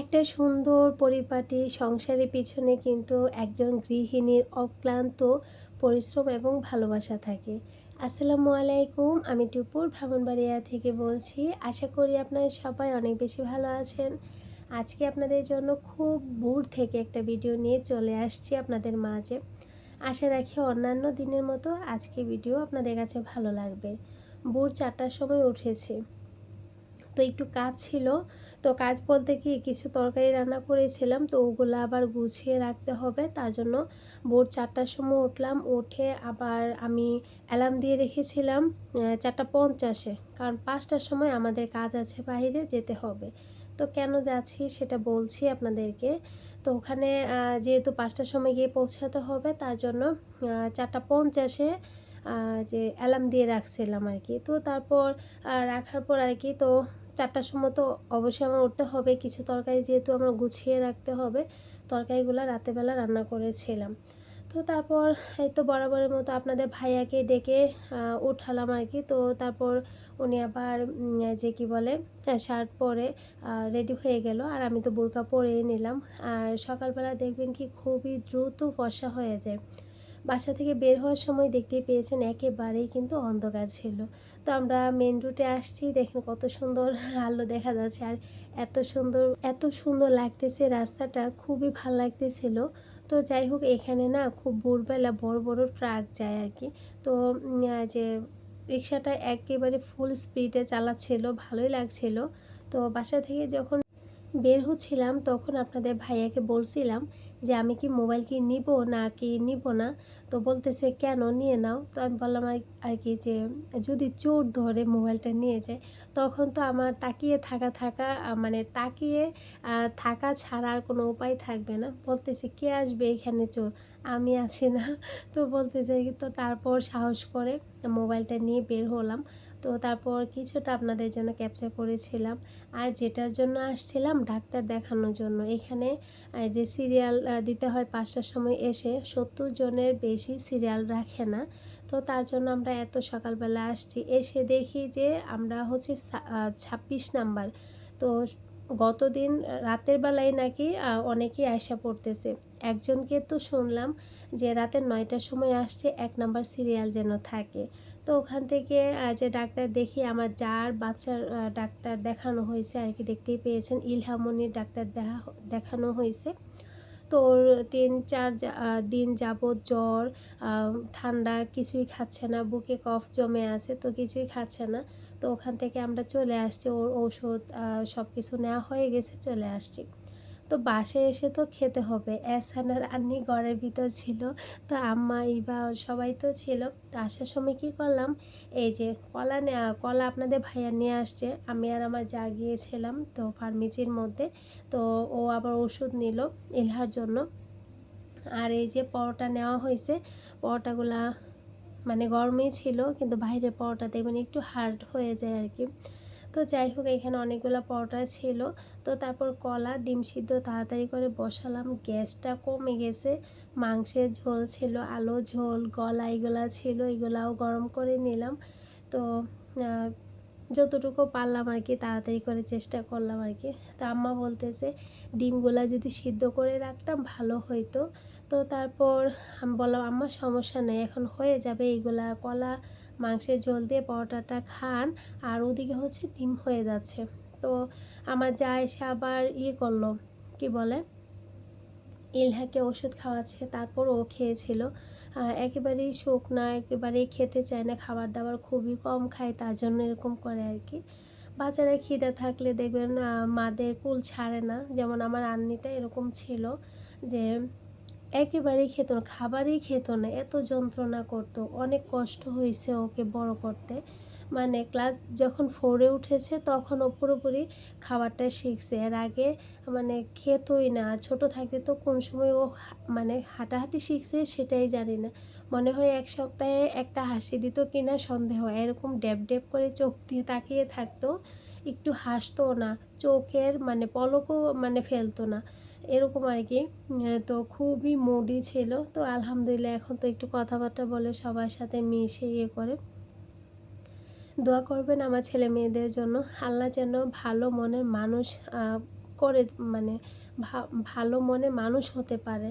একটা সুন্দর পরিপাটি সংসারের পিছনে কিন্তু একজন গৃহিণীর অক্লান্ত পরিশ্রম এবং ভালোবাসা থাকে। আসসালামু আলাইকুম, আমি টুপুর ভ্রমণবাড়িয়া থেকে বলছি। আশা করি আপনারা সবাই অনেক বেশি ভালো আছেন। আজকে আপনাদের জন্য খুব ভোর থেকে একটা ভিডিও নিয়ে চলে আসছি আপনাদের মাঝে। আশা রাখি অন্যান্য দিনের মতো আজকে ভিডিও আপনাদের কাছে ভালো লাগবে। ভোর চারটার সময় উঠেছি। তো একটু কাজ ছিল। তো কাজ বলতে কি, কিছু তরকারি রান্না করেছিলাম, তো ওগুলো আবার গুছিয়ে রাখতে হবে। তার জন্য ভোর চারটার সময় উঠলাম, উঠে আবার আমি অ্যালার্ম দিয়ে রেখেছিলাম চারটা পঞ্চাশে। কারণ পাঁচটার সময় আমাদের কাজ আছে বাইরে যেতে হবে। তো কেন যাচ্ছি সেটা বলছি আপনাদেরকে। তো ওখানে যেহেতু পাঁচটার সময় গিয়ে পৌঁছাতে হবে, তার জন্য চারটা পঞ্চাশে যে অ্যালার্ম দিয়ে রাখছিলাম আর কি। তো তারপর রাখার পর আর কি, তো চারটার সময় তো অবশ্যই আমার উঠতে হবে। কিছু তরকারি যেহেতু আমার গুছিয়ে রাখতে হবে, তরকারিগুলো রাতেবেলা রান্না করেছিলাম। তো তারপর এই তো বরাবরের মতো আপনাদের ভাইয়াকে ডেকে উঠালাম আর কি। তো তারপর উনি আবার যে কি বলে শার্ট পরে রেডি হয়ে গেল। আর আমি তো বোরকা পরেই নিলাম। আর সকালবেলা দেখবেন কি খুবই দ্রুত ফর্সা হয়ে যায়। বাসা থেকে বের হওয়ার সময় দেখতে পেয়েছেন একেবারেই কিন্তু অন্ধকার ছিল। তো আমরা মেন রুটে আসছি, দেখেন কত সুন্দর আলো দেখা যাচ্ছে। আর এত সুন্দর এত সুন্দর লাগতেছে রাস্তাটা, খুবই ভালো লাগতেছিল। তো যাই হোক, এখানে না খুব ভোরবেলা বড় বড় ট্রাক যায় আর কি। তো যে রিক্সাটা একেবারে ফুল স্পিডে চালাচ্ছিল, ভালোই লাগছিল। তো বাসা থেকে যখন বের হচ্ছিলাম, তখন আপনাদের ভাইয়াকে বলছিলাম যে আমি কি মোবাইল কি নিব না কি নিব না? তো বলতেছে, কেন? নিয়ে নাও। তো আমি বললাম আর কি যে, যদি চোর ধরে মোবাইলটা নিয়ে যায়, তখন তো আমার তাকিয়ে থাকা থাকা মানে তাকিয়ে থাকা ছাড়া আর কোনো উপায় থাকবে না। বলতেছে, কে আসবে এখানে চোর? আমি আছি না। তো বলতেছে, তো তারপর সাহস করে মোবাইলটা নিয়ে বের হলাম। তো তারপর কিছুটা আপনাদের জন্য ক্যাপচার করেছিলাম। আর যেটার জন্য আসছিলাম, ডাক্তার দেখানোর জন্য। এখানে যে সিরিয়াল দিতে হয় পাঁচটার সময় এসে সত্তর জনের বেশি সিরিয়াল রাখে না। তো তার জন্য আমরা এত সকালবেলা আসছি। এসে দেখি যে আমরা হচ্ছে ছাব্বিশ নাম্বার। তো গতদিন রাতের বেলায় নাকি অনেকেই আয়সা পড়তেছে। একজনকে তো শুনলাম যে রাতের নয়টার সময় আসছে, এক নাম্বার সিরিয়াল যেন থাকে। তো ওখান থেকে যে ডাক্তার দেখি আমার যার বাচ্চার ডাক্তার দেখানো হয়েছে আর কি দেখতেই পেয়েছেন ইলহামনির ডাক্তার দেখা, দেখানো হয়েছে। তো ওর তিন, চার দিন যাবৎ জ্বর ঠান্ডা কিছুই খাচ্ছে না, বুকে কফ জমে আছে তো কিছুই খাচ্ছে না। তো ওখান থেকে আমরা চলে আসছি, ওর ঔষধ সব কিছু নেওয়া হয়ে গেছে, চলে আসছি। তো বাসায় এসে তো খেতে হবে। এসানার আন্নি ঘরের ভিতর ছিল, তো আম্মা, ইবা সবাই তো ছিল। তো আসার সময় কি করলাম, এই যে কলা নেওয়া কলা আপনাদের ভাইয়া নিয়ে আসছে। আমি আর আমার যা গিয়েছিলাম তো ফার্মেসির মধ্যে, তো ও আবার ওষুধ নিল এলহার জন্য। আর এই যে পরোটা নেওয়া হয়েছে, পরোটাগুলা মানে গরমই ছিল, কিন্তু বাইরে পরোটা দেখবেন একটু হার্ড হয়ে যায় আর কি। তো যাই হোক, এখানে অনেকগুলো পরোটা ছিল। তো তারপর কলা, ডিম সিদ্ধ তাড়াতাড়ি করে বসালাম। গ্যাসটা কমে গেছে, মাংসের ঝোল ছিল, আলো ঝোল, গলা এগুলা ছিল, এগুলাও গরম করে নিলাম। তো যতটুকু পারলাম আর কি, তাড়াতাড়ি করে চেষ্টা করলাম আর কি। তো আম্মা বলতেছে, ডিমগুলা যদি সিদ্ধ করে রাখতাম ভালো হইতো। তো তারপর আমি, বললাম আমার সমস্যা নেই, এখন হয়ে যাবে। এইগুলা কলা মাংসের ঝোল দিয়ে পরোটাটা খান, আর ওদিকে হচ্ছে ডিম হয়ে যাচ্ছে। তো আমার যা এসে আবার ইয়ে করল, কি বলে? ইলহাকে ওষুধ খাওয়াচ্ছে, তারপর ও খেয়েছিল। একেবারেই শোক না, একেবারেই খেতে চায় না খাবার দাবার খুবই কম খায়, তার জন্য এরকম করে আর কি। বাচ্চারা খিদে থাকলে দেখবেন মাদের কুল ছাড়ে না। যেমন আমার আন্নিটা এরকম ছিল যে একেবারেই খেত না, খাবারই খেত না, এত যন্ত্রণা করতো, অনেক কষ্ট হয়েছে ওকে বড় করতে। মানে ক্লাস যখন ফোরে উঠেছে তখন ও পুরোপুরি খাবারটা শিখছে। এর আগে মানে খেতই না ছোট থাকতে তো কোন সময় ও মানে হাঁটাহাঁটি শিখছে সেটাই জানি না। মনে হয় এক সপ্তাহে একটা হাসি দিত কিনা সন্দেহ, এরকম ড্যাব ড্যাব করে চোখ দিয়ে তাকিয়ে থাকতো, একটু হাসতো না, চোখের মানে পলকও মানে ফেলতো না। এরকম আর কি। তো খুবই মুডি ছিল। তো আলহামদুলিল্লাহ এখন তো একটু কথাবার্তা বলে সবার সাথে মিশে ইয়ে করে। দোয়া করবেন আমার ছেলে মেয়েদের জন্য। আল্লাহ যেন ভালো মনের মানুষ করে মানে ভালো মনে মানুষ হতে পারে।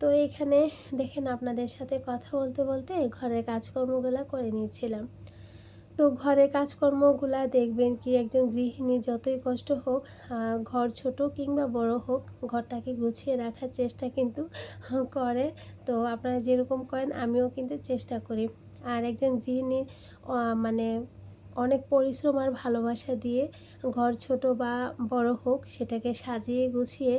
তো এখানে দেখেন আপনাদের সাথে কথা বলতে বলতে ঘরের কাজকর্মগুলো করে নিয়েছিলাম তো ঘরের কাজকর্মগুলা দেখবেন কি, একজন গৃহিণী যতই কষ্ট হোক ঘর ছোট কিংবা বড় হোক, ঘরটাকে গুছিয়ে রাখার চেষ্টা কিন্তু করে। তো আপনারা যেরকম করেন, আমিও কিন্তু চেষ্টা করি। আর একজন গৃহিণীর মানে অনেক পরিশ্রম আর ভালোবাসা দিয়ে ঘর ছোট বা বড় হোক, সেটাকে সাজিয়ে গুছিয়ে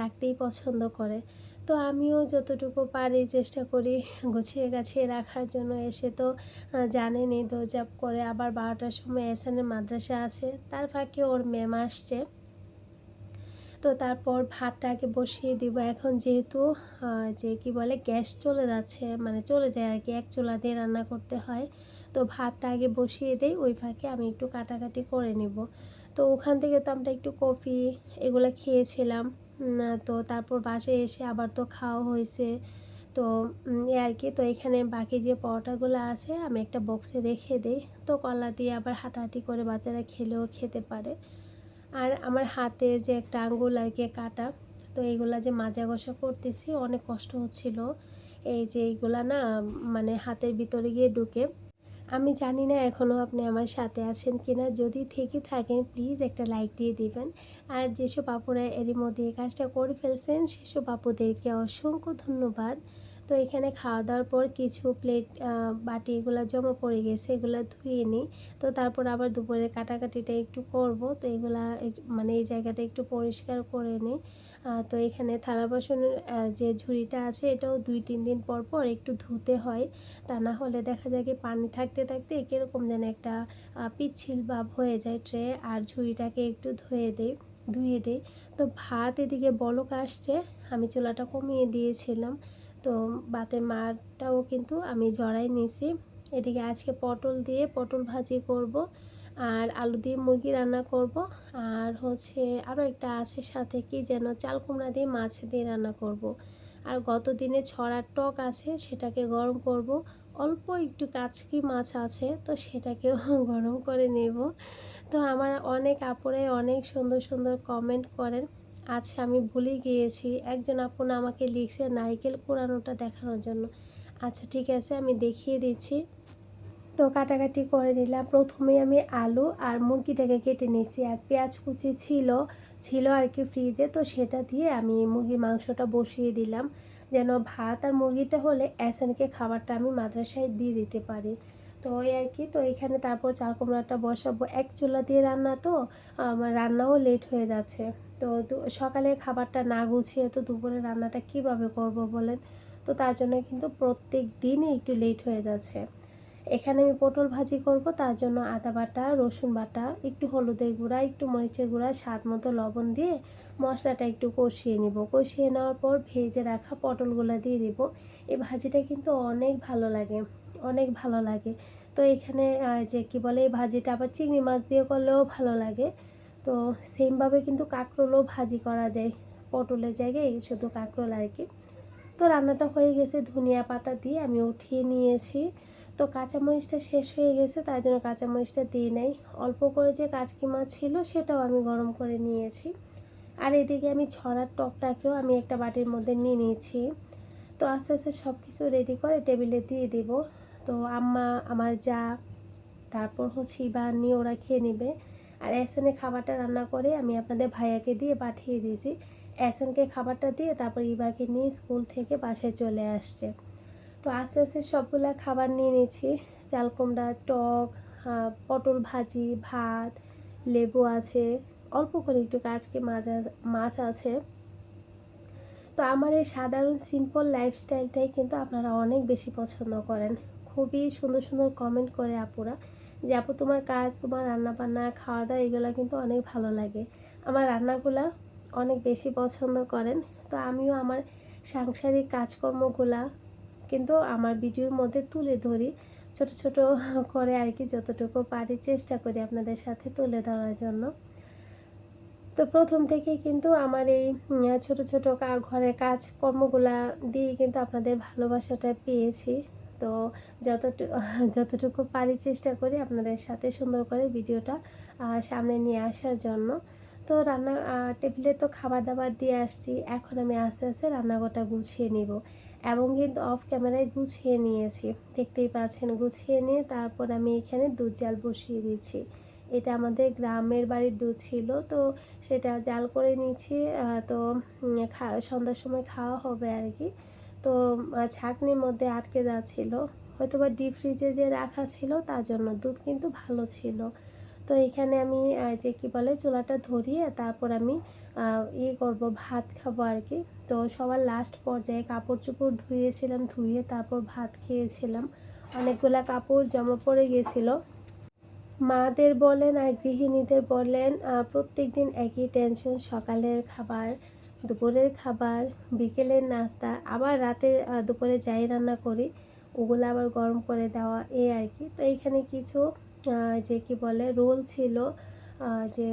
রাখতেই পছন্দ করে। তো আমিও যতটুকু পারি চেষ্টা করি গুছিয়ে গাছিয়ে রাখার জন্য। এসে তো জানেনই দৌড়ঝাঁপ করে আবার বারোটার সময় এসএনের মাদ্রাসা আছে, তার ফাঁকে ওর ম্যাম আসছে। তো তারপর ভাতটা আগে বসিয়ে দিব। এখন যেহেতু যে কি বলে, গ্যাস চলে যাচ্ছে মানে চলে যায় আর কি, এক চুলা দিয়ে রান্না করতে হয়। তো ভাতটা আগে বসিয়ে দেই, ওই ফাঁকে আমি একটু কাটাকাটি করে নিব। তো ওখান থেকে তো আমরা একটু কফি এগুলো খেয়েছিলাম। তো তারপর বাসায় এসে আবার তো খাওয়া হয়েছে। তো এই আর কি, তো এখানে বাকি যে পরোটাগুলো আছে, আমি একটা বক্সে রেখে দিই। তো কলা দিয়ে আবার হাঁটাহাঁটি করে বাচ্চারা খেলেও খেতে পারে। আর আমার হাতের যে একটা আঙ্গুল আর কি, কাটা, তো এইগুলা যে মাজা ঘষা করতেছি, অনেক কষ্ট হচ্ছিল। এই যে এইগুলা না মানে হাতের ভিতরে গিয়ে ঢুকে আমি জানি না এখনও আপনি আমার সাথে আছেন কিনা। যদি থেকে থাকেন প্লিজ একটা লাইক দিয়ে দিবেন। আর যেসব বাপুরা এরই মধ্যে এই কাজটা করে ফেলছেন, সেসব বাপুদেরকে অসংখ্য ধন্যবাদ। তো এখানে খাওয়া দাওয়ার পর কিছু প্লেট বাটি এগুলো জমা পড়ে গেছে, এগুলো ধুয়ে নিই। তো তারপর আবার দুপুরে কাটাকাটিটা একটু করব। তো এগুলা মানে এই জায়গাটা একটু পরিষ্কার করে নিই। তো এখানে থালা বাসনের যে ঝুড়িটা আছে এটাও দুই, তিন দিন পর পর একটু ধুতে হয়। তা না হলে দেখা যায় কি পানি থাকতে থাকতে কীরকম যেন একটা পিচ্ছিল ভাব হয়ে যায় ট্রে। আর ঝুড়িটাকে একটু ধুয়ে দিই ধুয়ে দিই। তো ভাত এদিকে বলক আসছে, আমি চুলাটা কমিয়ে দিয়েছিলাম। তো ভাতের মারটাও কিন্তু আমি জড়াই নিয়েছি। এদিকে আজকে পটল দিয়ে পটল ভাজি করব আর আলু দিয়ে মুরগি রান্না করব। আর হচ্ছে আরও একটা আছে সাথে কি যেন চাল কুমড়া দিয়ে মাছ দিয়ে রান্না করব। আর গত দিনে ছড়ার টক আছে, সেটাকে গরম করব। অল্প একটু কাচকি মাছ আছে, তো সেটাকেও গরম করে নেব। তো আমার অনেক আপুরাই অনেক সুন্দর সুন্দর কমেন্ট করেন। আচ্ছা আমি ভুলে গিয়েছি। একজন আপু না আমাকে লিখছে নারকেল কোরানোটা দেখানোর জন্য। আচ্ছা ঠিক আছে, আমি দেখিয়ে দিচ্ছি। তো কাটাকাটি করে নিলাম। প্রথমে আমি আলু আর মুরগিটাকে কেটে নিয়েছি। আর পেঁয়াজ কুচি ছিল ছিল আর কি ফ্রিজে তো সেটা দিয়ে আমি মুরগির মাংসটা বসিয়ে দিলাম। যেন ভাত আর মুরগিটা হলে এসানকে খাবারটা আমি মাদ্রাসায় দিয়ে দিতে পারি। তো ওই আর কি, তো এখানে তারপর চাল কুমড়াটা বসাবো। এক চুলা দিয়ে রান্না তো, আমার রান্নাও লেট হয়ে যাচ্ছে। তো সকালে খাবারটা না গুছিয়ে তো দুপুরে রান্নাটা কীভাবে করব বলেন? তো তার জন্য কিন্তু প্রত্যেক দিনই একটু লেট হয়ে যাচ্ছে। এখানে আমি পটল ভাজি করব, তার জন্য আদা বাটা, রসুন বাটা, একটু হলুদের গুঁড়া, একটু মরিচের গুঁড়া, স্বাদ মতো লবণ দিয়ে মশলাটা একটু কষিয়ে নিব। কষিয়ে নেওয়ার পর ভেজে রাখা পটলগুলো দিয়ে দিব। এই ভাজিটা কিন্তু অনেক ভালো লাগে। অনেক ভালো লাগে। তো এখানে যে কি বলে, এই ভাজিটা আবার চিংড়ি মাছ দিয়ে করলেও ভালো লাগে। তো সেমভাবে কিন্তু কাঁকরোলও ভাজি করা যায় পটলের জায়গায় শুধু কাঁকরোল আর কি। তো রান্নাটা হয়ে গেছে ধনিয়া পাতা দিয়ে, আমি উঠিয়ে নিয়েছি। তো কাঁচামরিচটা শেষ হয়ে গেছে, তাই জন্য কাঁচামরিচটা দিয়ে নাই। অল্প করে যে কাচকি মাছ ছিল, সেটাও আমি গরম করে নিয়েছি। আর এদিকে আমি ছড়ার টকটাকেও আমি একটা বাটির মধ্যে নিয়ে নিয়েছি। তো আস্তে আস্তে সব কিছু রেডি করে টেবিলে দিয়ে দিব। তো আম্মা আমার যা, তারপর হচ্ছে বা নিয়ে ওরা খেয়ে নেবে। আর এসএনে খাবারটা রান্না করে আমি আপনাদের ভাইয়াকে দিয়ে পাঠিয়ে দিয়েছি। এসএনকে খাবারটা দিয়ে তারপর ইবাকে নিয়ে স্কুল থেকে বাসায় চলে আসছে। তো আস্তে আস্তে সবগুলা খাবার নিয়ে নিয়েছি। চাল কুমড়া, টক পটল ভাজি, ভাত, লেবু আছে, অল্প করে একটু কাজকে মাছ মাছ আছে। তো আমার এই সাধারণ সিম্পল লাইফস্টাইলটাই কিন্তু আপনারা অনেক বেশি পছন্দ করেন। খুবই সুন্দর সুন্দর কমেন্ট করে আপুরা যে, আপু, তোমার কাজ, তোমার রান্না বান্না খাওয়া দাওয়া এগুলো কিন্তু অনেক ভালো লাগে। আমার রান্নাগুলা অনেক বেশি পছন্দ করেন। তো আমিও আমার সাংসারিক কাজকর্মগুলা কিন্তু আমার ভিডিওর মধ্যে তুলে ধরি। ছোট ছোট করে আর কি যতটুকু পারি চেষ্টা করি আপনাদের সাথে তুলে ধরার জন্য। তো প্রথম থেকে কিন্তু আমার এই ছোট ছোট ঘরের কাজকর্মগুলা দিয়ে কিন্তু আপনাদের ভালোবাসাটা পেয়েছি। তো যতটুকু যতটুকু পারি চেষ্টা করি আপনাদের সাথে সুন্দর করে ভিডিওটা সামনে নিয়ে আসার জন্য। তো রান্না টেবিলে তো খাবার দাবার দিয়ে আসছি, এখন আমি আস্তে আস্তে রান্নাঘরটা গুছিয়ে নিব এবং কিন্তু অফ ক্যামেরায় গুছিয়ে নিয়েছি। দেখতেই পাচ্ছেন, গুছিয়ে নিয়ে তারপর আমি এখানে দুধ জাল বসিয়ে দিচ্ছি এটা আমাদের গ্রামের বাড়ির দুধ ছিল, তো সেটা জাল করে নিয়েছি তো সন্ধ্যার সময় খাওয়া হবে আর কি। তো ছাঁকনির মধ্যে আটকে যাচ্ছিল। হয়তো বা ডিপ ফ্রিজে যে রাখা ছিল, তার জন্য দুধ কিন্তু ভালো ছিল। তো এখানে আমি যে কি বলে, চুলাটা ধরিয়ে তারপর আমি ইয়ে করব, ভাত খাব আর কি। তো সবার লাস্ট পর্যায়ে কাপড় চোপড় ধুয়েছিলাম, ধুয়ে তারপর ভাত খেয়েছিলাম। অনেকগুলা কাপড় জমা পড়ে গেছিল। মাদের বলেন আর গৃহিণীদের বলেন প্রত্যেক দিন একই টেনশন সকালের খাবার। দুপুরের খাবার, বিকেলের নাস্তা, আবার রাতে দুপুরে যাই রান্না করি, ওগুলো আবার গরম করে দেওয়া এই আর কি। তো এইখানে কিছু যে কি বলে, রোল ছিল যে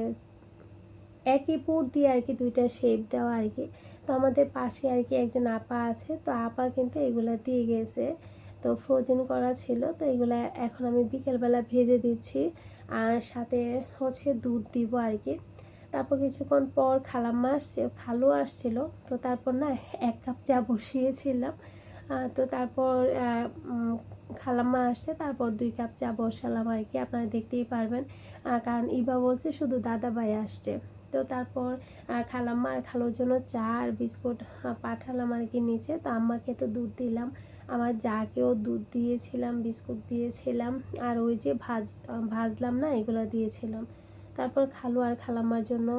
একই পুর দিয়ে আর কি দুইটা শেপ দেওয়া আর কি। তো আমাদের পাশে আর কি একজন আপা আছে, তো আপা কিন্তু এগুলা দিয়ে গেছে। তো ফ্রোজেন করা ছিল, তো এগুলা এখন আমি বিকেলবেলা ভেজে দিচ্ছি। আর সাথে হচ্ছে দুধ দিব আর কি। তারপর কিছুক্ষণ পর খালাম্মা আসছে, খালু আসছিল। তো তারপর না এক কাপ চা বসিয়েছিলাম। তো তারপর খালাম্মা আসছে, তারপর দুই কাপ চা বসালাম আর কি। আপনারা দেখতেই পারবেন। কারণ ইবা বলছে শুধু দাদা ভাই আসছে। তো তারপর খালাম্মা আর খালুর জন্য চা আর বিস্কুট পাঠালাম আর কি নিচে। তো আম্মাকে তো দুধ দিলাম। আমার যাকেও দুধ দিয়েছিলাম, বিস্কুট দিয়েছিলাম। আর ওই যে ভাজ, ভাজলাম না, এগুলো দিয়েছিলাম। তারপর খালু আর খালাম্মার জন্য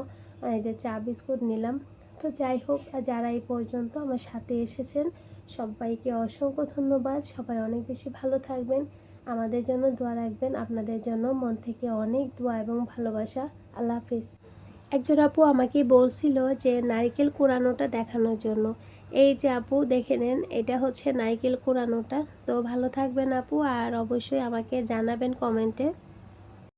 এই যে চা বিস্কুট নিলাম। তো যাই হোক যারা এই পর্যন্ত আমার সাথে এসেছেন, সবাইকে অসংখ্য ধন্যবাদ। সবাই অনেক বেশি ভালো থাকবেন। আমাদের জন্য দোয়া রাখবেন। আপনাদের জন্য মন থেকে অনেক দোয়া এবং ভালোবাসা। আল্লাহ হাফিজ। একজন আপু আমাকে বলছিল যে, নারকেল কোরানোটা দেখানোর জন্য। এই যে আপু, দেখে নেন, এটা হচ্ছে নারকেল কোরানোটা। তো ভালো থাকবেন আপু, আর অবশ্যই আমাকে জানাবেন কমেন্টে।